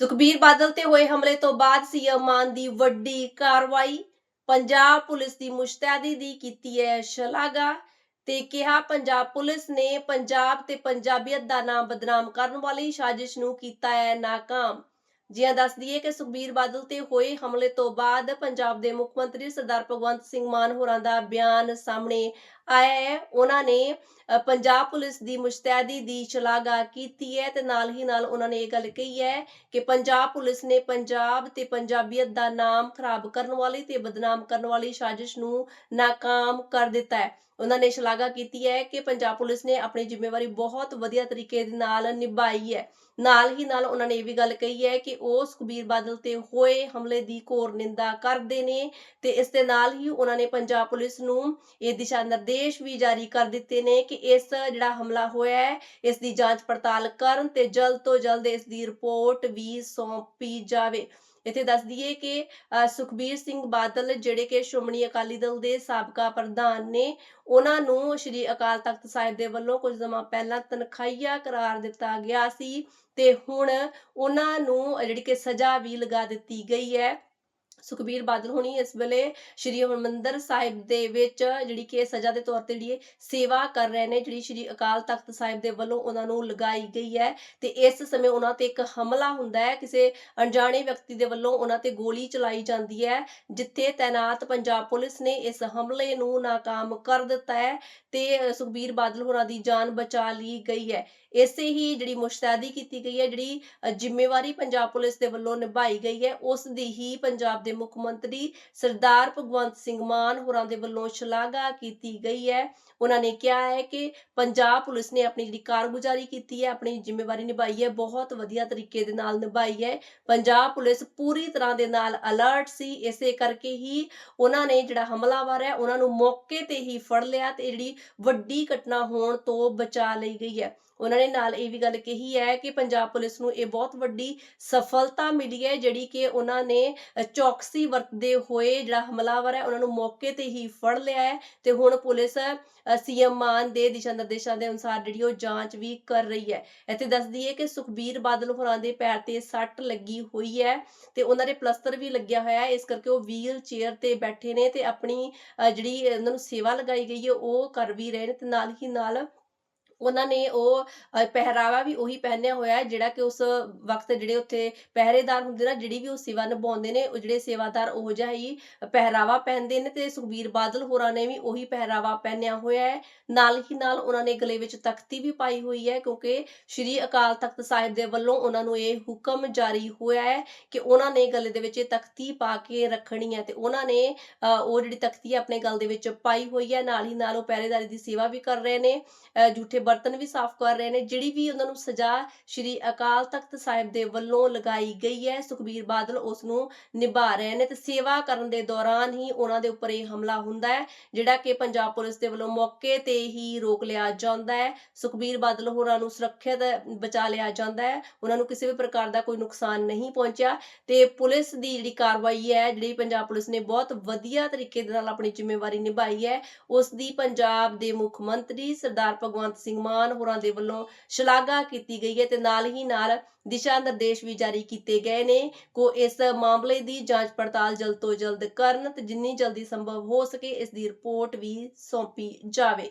ਸੁਖਬੀਰ ਬਾਦਲ ਤੇ ਹੋਏ ਹਮਲੇ ਤੋਂ ਬਾਅਦ ਸੀਐਮ ਮਾਨ ਦੀ ਵੱਡੀ ਕਾਰਵਾਈ ਪੰਜਾਬ ਪੁਲਿਸ ਦੀ ਮੁਸ਼ਤੈਦੀ ਦੀ ਕੀਤੀ ਹੈ ਸ਼ਲਾਘਾ ਤੇ ਕਿਹਾ ਪੰਜਾਬ ਪੁਲਿਸ ਨੇ ਪੰਜਾਬ ਤੇ ਪੰਜਾਬੀਅਤ ਦਾ ਨਾਮ ਬਦਨਾਮ ਕਰਨ ਵਾਲੀ ਸਾਜ਼ਿਸ਼ ਨੂੰ ਕੀਤਾ ਹੈ ਨਾਕਾਮ। ਜਿਵੇਂ ਦੱਸ ਦਈਏ ਕਿ ਸੁਖਬੀਰ ਬਾਦਲ ਤੇ ਹੋਏ ਹਮਲੇ ਤੋਂ ਬਾਅਦ ਪੰਜਾਬ ਦੇ ਮੁੱਖ ਮੰਤਰੀ ਸਰਦਾਰ ਭਗਵੰਤ ਸਿੰਘ ਮਾਨ ਹੋਰਾਂ ਦਾ ਬਿਆਨ ਸਾਹਮਣੇ ਆਇਆ ਹੈ। ਉਹਨਾਂ ਨੇ ਪੰਜਾਬ ਪੁਲਿਸ ਦੀ ਮੁਸ਼ਤੈਦੀ ਦੀ ਸ਼ਲਾਘਾ ਕੀਤੀ ਹੈ ਤੇ ਨਾਲ ਹੀ ਨਾਲ ਉਹਨਾਂ ਨੇ ਇਹ ਗੱਲ ਕਹੀ ਹੈ ਕਿ ਪੰਜਾਬ ਪੁਲਿਸ ਨੇ ਪੰਜਾਬ ਤੇ ਪੰਜਾਬੀਅਤ ਦਾ ਨਾਮ ਖਰਾਬ ਕਰਨ ਵਾਲੀ ਤੇ ਬਦਨਾਮ ਕਰਨ ਵਾਲੀ ਸਾਜ਼ਿਸ਼ ਨੂੰ ਨਾਕਾਮ ਕਰ ਦਿੱਤਾ ਹੈ। ਉਹਨਾਂ ਨੇ ਸ਼ਲਾਘਾ ਕੀਤੀ ਹੈ ਕਿ ਪੰਜਾਬ ਪੁਲਿਸ ਨੇ ਆਪਣੀ ਜ਼ਿੰਮੇਵਾਰੀ ਬਹੁਤ ਵਧੀਆ ਤਰੀਕੇ ਦੇ ਨਾਲ ਨਿਭਾਈ ਹੈ। ਨਾਲ ਹੀ ਨਾਲ ਉਹਨਾਂ ਨੇ ਇਹ ਵੀ ਗੱਲ ਕਹੀ ਹੈ ਕਿ ਉਹ ਸੁਖਬੀਰ ਬਾਦਲ ਤੇ ਹੋਏ ਹਮਲੇ ਦੀ ਘੋਰ ਨਿੰਦਾ ਕਰਦੇ ਨੇ ਤੇ ਇਸ ਦੇ ਨਾਲ ਹੀ ਉਹਨਾਂ ਨੇ ਪੰਜਾਬ ਪੁਲਿਸ ਨੂੰ ਇਹ ਦਿਸ਼ਾ ਨਿਰਦੇਸ਼ ਵੀ ਜਾਰੀ ਕਰ ਦਿੱਤੇ ਨੇ ਕਿ ਇਸ ਜਿਹੜਾ ਹਮਲਾ ਹੋਇਆ ਹੈ, ਇਸ ਦੀ ਜਾਂਚ ਪੜਤਾਲ ਕਰਨ ਤੇ ਜਲਦ ਤੋਂ ਜਲਦ ਇਸ ਦੀ ਰਿਪੋਰਟ ਵੀ ਸੌਂਪੀ ਜਾਵੇ। ਇੱਥੇ ਦੱਸ ਦਈਏ ਕਿ ਸੁਖਬੀਰ ਸਿੰਘ ਬਾਦਲ ਜਿਹੜੇ ਕਿ ਸ਼੍ਰੋਮਣੀ ਅਕਾਲੀ ਦਲ ਦੇ ਸਾਬਕਾ ਪ੍ਰਧਾਨ ਨੇ, ਉਹਨਾਂ ਨੂੰ ਸ਼੍ਰੀ ਅਕਾਲ ਤਖਤ ਸਾਹਿਬ ਦੇ ਵੱਲੋਂ ਕੁਝ ਸਮਾਂ ਪਹਿਲਾਂ ਤਨਖਾਹੀਆ ਕਰਾਰ ਦਿੱਤਾ ਗਿਆ ਸੀ ਤੇ ਹੁਣ ਉਹਨਾਂ ਨੂੰ ਜਿਹੜੀ ਕਿ ਸਜ਼ਾ ਵੀ ਲਗਾ ਦਿੱਤੀ ਗਈ ਹੈ। ਸੁਖਬੀਰ ਬਾਦਲ ਹੁਣੀ ਇਸ ਵੇਲੇ ਸ਼੍ਰੀ ਹਰਿਮੰਦਰ ਸਾਹਿਬ ਦੇ ਵਿੱਚ, ਜਿਹੜੀ ਕਿ ਸਜ਼ਾ ਦੇ ਤੌਰ ਤੇ ਜਿਹੜੀ ਸੇਵਾ ਕਰ ਰਹੇ ਨੇ, ਜਿਹੜੀ ਸ਼੍ਰੀ ਅਕਾਲ ਤਖਤ ਸਾਹਿਬ ਦੇ ਵੱਲੋਂ ਉਹਨਾਂ ਨੂੰ ਲਗਾਈ ਗਈ ਹੈ ਤੇ ਇਸ ਸਮੇਂ ਉਹਨਾਂ ਤੇ ਇੱਕ ਹਮਲਾ ਹੁੰਦਾ ਹੈ, ਕਿਸੇ ਅਣਜਾਣੇ ਵਿਅਕਤੀ ਦੇ ਵੱਲੋਂ ਉਹਨਾਂ ਤੇ ਗੋਲੀ ਚਲਾਈ ਜਾਂਦੀ ਹੈ, ਜਿੱਥੇ ਤੈਨਾਤ ਪੰਜਾਬ ਪੁਲਿਸ ਨੇ ਇਸ ਹਮਲੇ ਨੂੰ ਨਾਕਾਮ ਕਰ ਦਿੱਤਾ ਹੈ ਤੇ ਸੁਖਬੀਰ ਬਾਦਲ ਹੋਰਾਂ ਦੀ ਜਾਨ ਬਚਾ ਲਈ ਗਈ ਹੈ। ਇਸੇ ਹੀ ਜਿਹੜੀ ਮੁਸ਼ਤੈਦੀ ਕੀਤੀ ਗਈ ਹੈ, ਜਿਹੜੀ ਜ਼ਿੰਮੇਵਾਰੀ ਪੰਜਾਬ ਪੁਲਿਸ ਦੇ ਵੱਲੋਂ ਨਿਭਾਈ ਗਈ ਹੈ, ਉਸ ਦੀ ਹੀ ਪੰਜਾਬ ਦੇ ਮੁੱਖ ਮੰਤਰੀ ਸਰਦਾਰ ਭਗਵੰਤ ਸਿੰਘ ਮਾਨ ਹੋਰਾਂ ਦੇ ਵੱਲੋਂ ਸ਼ਲਾਘਾ ਕੀਤੀ ਗਈ ਹੈ। ਉਹਨਾਂ ਨੇ ਕਿਹਾ ਹੈ ਕਿ ਪੰਜਾਬ ਪੁਲਿਸ ਨੇ ਆਪਣੀ ਜਿਹੜੀ ਕਾਰਗੁਜ਼ਾਰੀ ਕੀਤੀ ਹੈ, ਆਪਣੀ ਜ਼ਿੰਮੇਵਾਰੀ ਨਿਭਾਈ ਹੈ, ਬਹੁਤ ਵਧੀਆ ਤਰੀਕੇ ਦੇ ਨਾਲ ਨਿਭਾਈ ਹੈ। ਪੰਜਾਬ ਪੁਲਿਸ ਪੂਰੀ ਤਰ੍ਹਾਂ ਦੇ ਨਾਲ ਅਲਰਟ ਸੀ। ਇਸੇ ਕਰਕੇ ਹੀ ਉਹਨਾਂ ਨੇ ਜਿਹੜਾ ਹਮਲਾਵਰ ਹੈ, ਉਹਨਾਂ ਨੂੰ ਮੌਕੇ ਤੇ ਹੀ ਫੜ ਲਿਆ ਤੇ ਜਿਹੜੀ ਵੱਡੀ ਘਟਨਾ ਹੋਣ ਤੋਂ ਬਚਾ ਲਈ ਗਈ ਹੈ। ਉਹਨਾਂ ਨੇ ਨਾਲ ਇਹ ਵੀ ਗੱਲ ਕਹੀ ਹੈ ਕਿ ਪੰਜਾਬ ਪੁਲਿਸ ਨੂੰ ਇਹ ਬਹੁਤ ਵੱਡੀ ਸਫਲਤਾ ਮਿਲੀ ਹੈ, ਜਿਹੜੀ ਕਿ ਉਹਨਾਂ ਨੇ ਚੌਕ ਚੌਕਸੀ ਵਰਤਦੇ ਹੋਏ ਜਿਹੜਾ ਹਮਲਾਵਰ ਹੈ, ਉਹਨਾਂ ਨੂੰ ਮੌਕੇ ਤੇ ਹੀ ਫੜ ਲਿਆ ਹੈ ਤੇ ਹੁਣ ਪੁਲਿਸ ਸੀਐਮ ਮਾਨ ਦੇ ਦਿਸ਼ਾ ਨਿਰਦੇਸ਼ਾਂ ਦੇ ਅਨੁਸਾਰ ਜਿਹੜੀ ਉਹ ਜਾਂਚ ਵੀ ਕਰ ਰਹੀ ਹੈ। ਇੱਥੇ ਦੱਸ ਦਈਏ ਕਿ ਸੁਖਬੀਰ ਬਾਦਲ ਹੋਰਾਂ ਦੇ ਪੈਰ ਤੇ ਸੱਟ ਲੱਗੀ ਹੋਈ ਹੈ ਤੇ ਉਹਨਾਂ ਦੇ ਪਲਸਤਰ ਵੀ ਲੱਗਿਆ ਹੋਇਆ ਹੈ। ਇਸ ਕਰਕੇ ਉਹ ਵੀਲ ਚੇਅਰ ਤੇ ਬੈਠੇ ਨੇ ਤੇ ਆਪਣੀ ਜਿਹੜੀ ਉਹਨਾਂ ਨੂੰ ਸੇਵਾ ਲਗਾਈ ਗਈ ਹੈ, ਉਹ ਕਰ ਵੀ ਰਹੇ ਨੇ ਤੇ ਨਾਲ ਹੀ ਨਾਲ ਉਹਨਾਂ ਨੇ ਉਹ ਪਹਿਰਾਵਾ ਵੀ ਉਹੀ ਪਹਿਨਿਆ ਹੋਇਆ ਹੈ ਜਿਹੜਾ ਕਿ ਉਸ ਵਕਤ ਜਿਹੜੇ ਉੱਥੇ ਪਹਿਰੇਦਾਰ ਹੁੰਦੇ ਨਾ ਜਿਹੜੀ ਵੀ ਉਹ ਸੇਵਾ ਨਿਭਾਉਂਦੇ ਨੇ ਉਹ ਜਿਹੜੇ ਸੇਵਾਦਾਰ ਉਹ ਜਿਹਾ ਹੀ ਪਹਿਰਾਵਾ ਪਹਿਨਦੇ ਨੇ ਤੇ ਸੁਖਬੀਰ ਬਾਦਲ ਹੋਰਾਂ ਨੇ ਵੀ ਉਹੀ ਪਹਿਰਾਵਾ ਪਹਿਨਿਆ ਹੋਇਆ ਹੈ। ਨਾਲ ਹੀ ਨਾਲ ਉਹਨਾਂ ਨੇ ਗਲੇ ਵਿੱਚ ਤਖਤੀ ਵੀ ਪਾਈ ਹੋਈ ਹੈ ਕਿਉਂਕਿ ਸ਼੍ਰੀ ਅਕਾਲ ਤਖਤ ਸਾਹਿਬ ਦੇ ਵੱਲੋਂ ਉਹਨਾਂ ਨੂੰ ਇਹ ਹੁਕਮ ਜਾਰੀ ਹੋਇਆ ਹੈ ਕਿ ਉਹਨਾਂ ਨੇ ਗਲੇ ਦੇ ਵਿੱਚ ਇਹ ਤਖਤੀ ਪਾ ਕੇ ਰੱਖਣੀ ਹੈ ਤੇ ਉਹਨਾਂ ਨੇ ਉਹ ਜਿਹੜੀ ਤਖਤੀ ਹੈ ਆਪਣੇ ਗਲ ਦੇ ਵਿੱਚ ਪਾਈ ਹੋਈ ਹੈ। ਨਾਲ ਹੀ ਨਾਲ ਉਹ ਪਹਿਰੇਦਾਰੀ ਦੀ ਸੇਵਾ ਵੀ ਕਰ ਰਹੇ ਨੇ ਅ, ਝੂਠੇ ਬਰਤਨ ਵੀ ਸਾਫ਼ ਕਰ ਰਹੇ ਨੇ, ਜਿਹੜੀ ਵੀ ਉਹਨਾਂ ਨੂੰ ਸਜ਼ਾ ਸ਼੍ਰੀ ਅਕਾਲ ਤਖਤ ਸਾਹਿਬ ਦੇ ਵੱਲੋਂ ਲਗਾਈ ਗਈ ਹੈ, ਸੁਖਬੀਰ ਬਾਦਲ ਉਸ ਨੂੰ ਨਿਭਾ ਰਹੇ ਨੇ ਤੇ ਸੇਵਾ ਕਰਨ ਦੇ ਦੌਰਾਨ ਹੀ ਉਹਨਾਂ ਦੇ ਉੱਪਰ ਇਹ ਹਮਲਾ ਹੁੰਦਾ ਹੈ, ਜਿਹੜਾ ਕਿ ਪੰਜਾਬ ਪੁਲਿਸ ਦੇ ਵੱਲੋਂ ਮੌਕੇ ਤੇ ਹੀ ਰੋਕ ਲਿਆ ਜਾਂਦਾ ਹੈ। ਸੁਖਬੀਰ ਬਾਦਲ ਹੋਰਾਂ ਨੂੰ ਸੁਰੱਖਿਅਤ ਬਚਾ ਲਿਆ ਜਾਂਦਾ ਹੈ। ਉਹਨਾਂ ਨੂੰ ਕਿਸੇ ਵੀ ਪ੍ਰਕਾਰ ਦਾ ਕੋਈ ਨੁਕਸਾਨ ਨਹੀਂ ਪਹੁੰਚਿਆ ਤੇ ਪੁਲਿਸ ਦੀ ਜਿਹੜੀ ਕਾਰਵਾਈ ਹੈ, ਜਿਹੜੀ ਪੰਜਾਬ ਪੁਲਿਸ ਨੇ ਬਹੁਤ ਵਧੀਆ ਤਰੀਕੇ ਦੇ ਨਾਲ ਆਪਣੀ ਜ਼ਿੰਮੇਵਾਰੀ ਨਿਭਾਈ ਹੈ, ਉਸ ਦੀ ਪੰਜਾਬ ਦੇ ਮੁੱਖ ਮੰਤਰੀ ਸਰਦਾਰ ਭਗਵੰਤ ਸਿੰਘ ਸਿੰਘ ਮਾਨ ਹੋਰਾਂ ਦੇ ਵੱਲੋਂ ਸ਼ਲਾਘਾ ਕੀਤੀ ਗਈ ਹੈ ਤੇ ਨਾਲ ਹੀ ਨਾਲ ਦਿਸ਼ਾ ਨਿਰਦੇਸ਼ ਵੀ ਜਾਰੀ ਕੀਤੇ ਗਏ ਨੇ। ਕੋ ਇਸ ਮਾਮਲੇ ਦੀ ਜਾਂਚ ਪੜਤਾਲ ਜਲਦ ਤੋਂ ਜਲਦ ਕਰਨ ਤੇ ਜਿੰਨੀ ਜਲਦੀ ਸੰਭਵ ਹੋ ਸਕੇ ਇਸ ਦੀ ਰਿਪੋਰਟ ਵੀ ਸੌਂਪੀ ਜਾਵੇ।